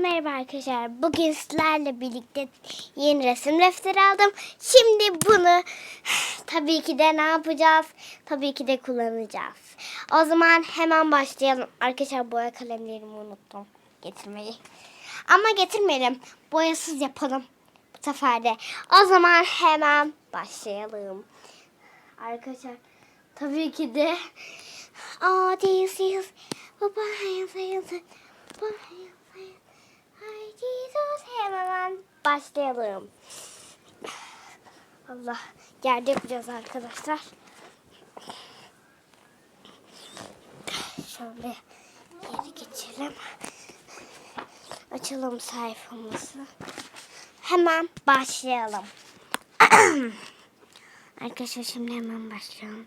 Merhaba arkadaşlar. Bugün sizlerle birlikte yeni resim defteri aldım. Şimdi bunu tabii ki de ne yapacağız? Tabii ki de kullanacağız. O zaman hemen başlayalım. Arkadaşlar boya kalemlerimi unuttum getirmeyi. Ama getirmeyelim. Boyasız yapalım bu sefer de. O zaman hemen başlayalım. Arkadaşlar tabii ki de Aa değil değil. Baba hayır hayır. Baba hayır hayır. Ay Jesus hemen başlayalım. Allah yerde yapacağız arkadaşlar. Şöyle geri geçelim. Açalım sayfamızı. Hemen başlayalım. Arkadaşlar şimdi hemen başlayalım.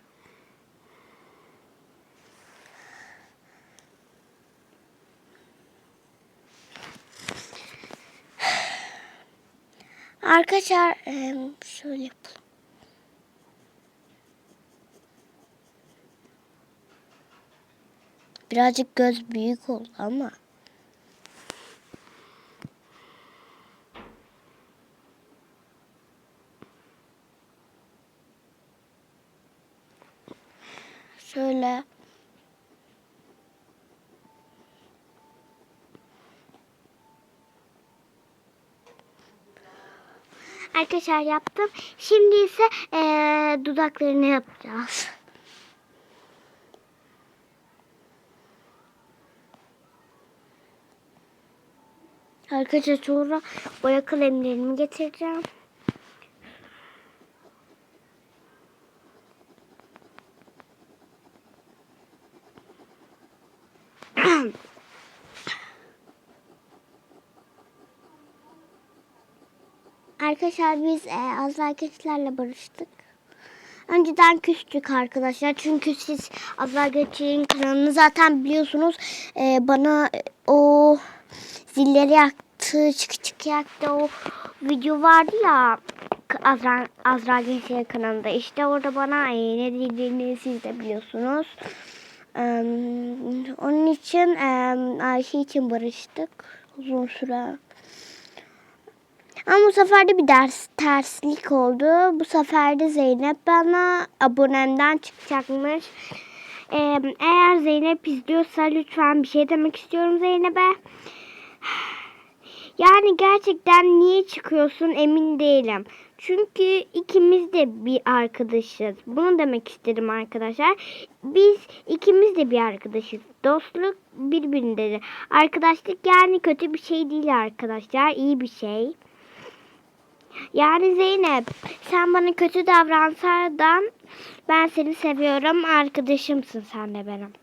Arkadaşlar şöyle yapalım. Birazcık göz büyük oldu ama. Şöyle. Arkadaşlar yaptım. Şimdi ise eee, dudaklarını yapacağız. Arkadaşlar sonra boya kalemlerimi getireceğim. Arkadaşlar biz e, Azra Geçler'le barıştık. Önceden küstük arkadaşlar. Çünkü siz Azra Geçler'in kanalını zaten biliyorsunuz. E, bana e, o zilleri yaktı, çık çık yaktı o video vardı ya. Azra, Azra Geçler'in kanalında. İşte orada bana e, ne dediğini siz de biliyorsunuz. E, onun için e, Ayşe için barıştık uzun süre. Ama bu sefer de bir ders terslik oldu. Bu sefer de Zeynep bana abonemden çıkacakmış. Ee, eğer Zeynep izliyorsa lütfen bir şey demek istiyorum Zeynep'e. Yani gerçekten niye çıkıyorsun emin değilim. Çünkü ikimiz de bir arkadaşız. Bunu demek istedim arkadaşlar. Biz ikimiz de bir arkadaşız. Dostluk birbirindedir. Arkadaşlık yani kötü bir şey değil arkadaşlar. iyi bir şey. Yani Zeynep sen bana kötü davransadan ben seni seviyorum. Arkadaşımsın sen de benim.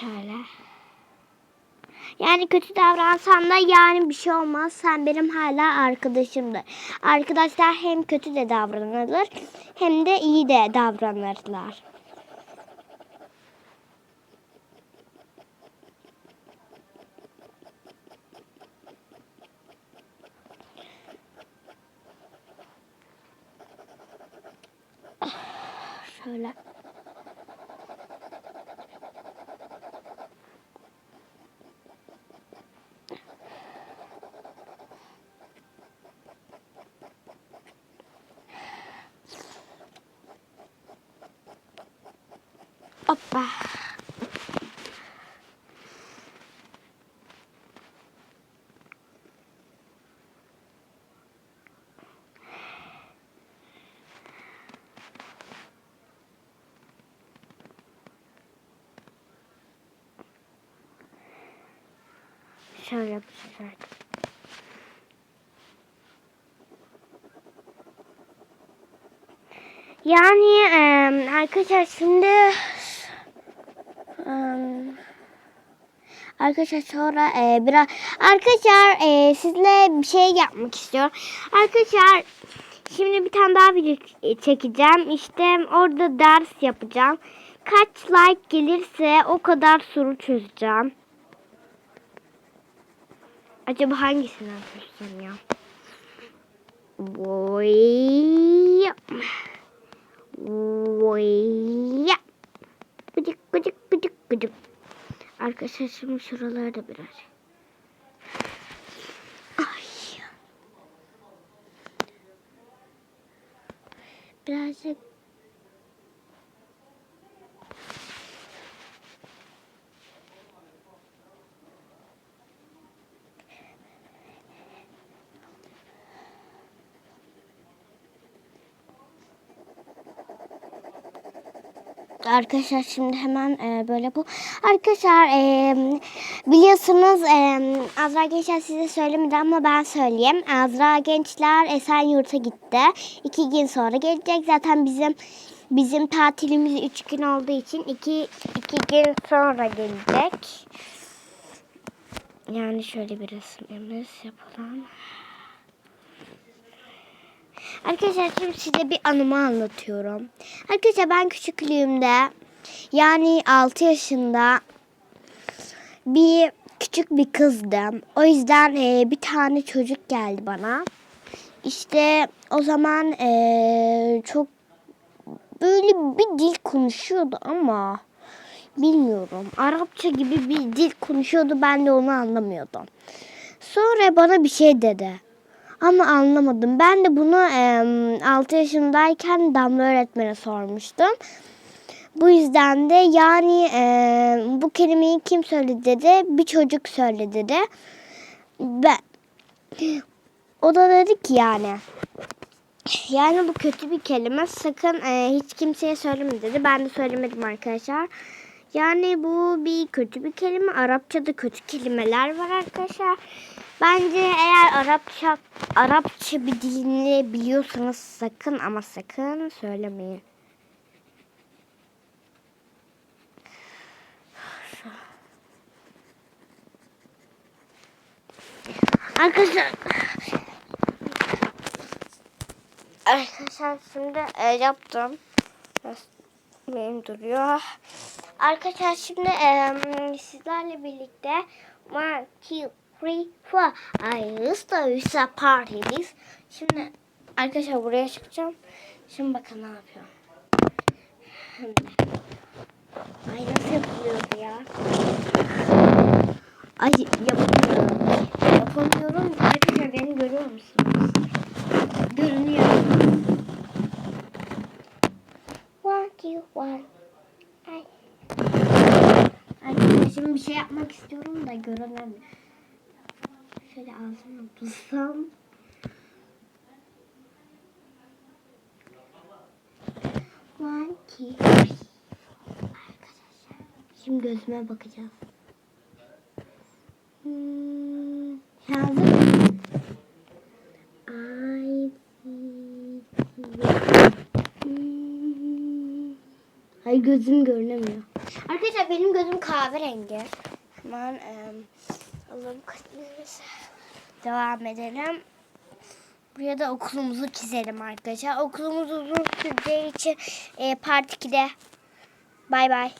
Şöyle. Yani kötü davransan da yani bir şey olmaz. Sen benim hala arkadaşımdır. Arkadaşlar hem kötü de davranılır hem de iyi de davranırlar. Şöyle. Hoppa. Şöyle yapacağız. Yani eee, arkadaşlar şimdi eee, arkadaşlar sonra eee, biraz arkadaşlar eee, sizle bir şey yapmak istiyorum. Arkadaşlar şimdi bir tane daha video çekeceğim. İşte orada ders yapacağım. Kaç like gelirse o kadar soru çözeceğim. Acaba hangisinden koşsam ya? Boy. Boy. Gıcık gıcık gıcık gıcık. Arkadaşlar şimdi şuraları da biraz. Ay. Birazcık Arkadaşlar şimdi hemen e, böyle bu. Arkadaşlar e, biliyorsunuz e, Azra Gençler size söylemedi ama ben söyleyeyim. Azra Gençler Esenyurt'a gitti. İki gün sonra gelecek. Zaten bizim bizim tatilimiz üç gün olduğu için iki, iki gün sonra gelecek. Yani şöyle bir resimimiz yapalım. Arkadaşlar şimdi size bir anımı anlatıyorum. Arkadaşlar ben küçüklüğümde yani 6 yaşında bir küçük bir kızdım. O yüzden e, bir tane çocuk geldi bana. İşte o zaman e, çok böyle bir dil konuşuyordu ama bilmiyorum. Arapça gibi bir dil konuşuyordu ben de onu anlamıyordum. Sonra bana bir şey dedi. Ama anlamadım. Ben de bunu e, 6 yaşındayken Damla öğretmene sormuştum. Bu yüzden de yani e, bu kelimeyi kim söyledi dedi. Bir çocuk söyledi dedi. Ben, o da dedi ki yani. Yani bu kötü bir kelime. Sakın e, hiç kimseye söyleme dedi. Ben de söylemedim arkadaşlar. Yani bu bir kötü bir kelime. Arapçada kötü kelimeler var arkadaşlar. Bence eğer Arapça Arapça bir dilini biliyorsanız sakın ama sakın söylemeyin. Arkadaşlar Arkadaşlar şimdi e, yaptım. Benim duruyor. Arkadaşlar şimdi e, sizlerle birlikte one, two, three, four. I used to use. Şimdi arkadaşlar buraya çıkacağım. Şimdi bakın ne yapıyorum. Ay nasıl yapılıyordu ya? Ay yapamıyorum. Yapamıyorum. Arkadaşlar beni görüyor musunuz? Görünüyor. One, two, one. Ay. Arkadaşlar şimdi bir şey yapmak istiyorum da göremem. Şöyle ağzıma bulsam. One, two. Arkadaşlar. Şimdi gözüme bakacağız. Hmm? I see you. Hmm. Gözüm görünemiyor. Arkadaşlar benim gözüm kahverengi. Hemen em, alalım kalemimizi. Devam edelim. Buraya da okulumuzu çizelim arkadaşlar. Okulumuz uzun süreceği için e, part 2'de. Bay bay.